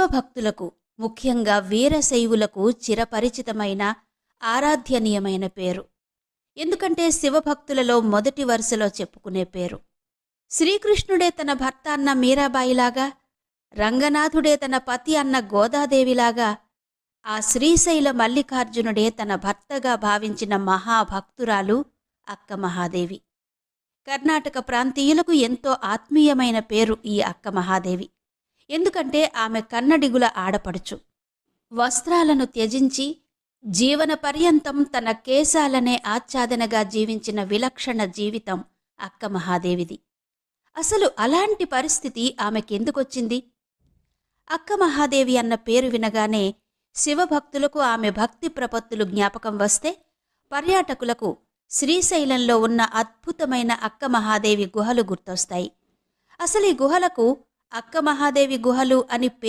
విశ్వభక్తులకు ముఖ్యంగా వీరశైవులకు చిరపరిచితమైన ఆరాధ్యనీయమైన పేరు. ఎందుకంటే శివభక్తులలో మొదటి వరుసలో చెప్పుకునే పేరు. శ్రీకృష్ణుడే తన భర్త అన్న మీరాబాయిలాగా రంగనాథుడే తన పతి అన్న గోదాదేవిలాగా ఆ శ్రీశైల మల్లికార్జునుడే తన భర్తగా భావించిన మహాభక్తురాలు అక్క మహాదేవి. కర్ణాటక ప్రాంతీయులకు ఎంతో ఆత్మీయమైన పేరు ఈ అక్క మహాదేవి. ఎందుకంటే ఆమె కన్నడిగుల ఆడపడుచు. వస్త్రాలను త్యజించి జీవన పర్యంతం తన కేశాలనే ఆచ్ఛాదనగా జీవించిన విలక్షణ జీవితం అక్క మహాదేవిది. అసలు అలాంటి పరిస్థితి ఆమెకెందుకొచ్చింది అక్క మహాదేవి అన్న పేరు వినగానే శివభక్తులకు ఆమె భక్తి ప్రపత్తులు జ్ఞాపకం వస్తే పర్యాటకులకు శ్రీశైలంలో ఉన్న అద్భుతమైన అక్క మహాదేవి గుహలు గుర్తొస్తాయి. అసలు ఈ గుహలకు అక్క మహాదేవి గుహలు అని పేరు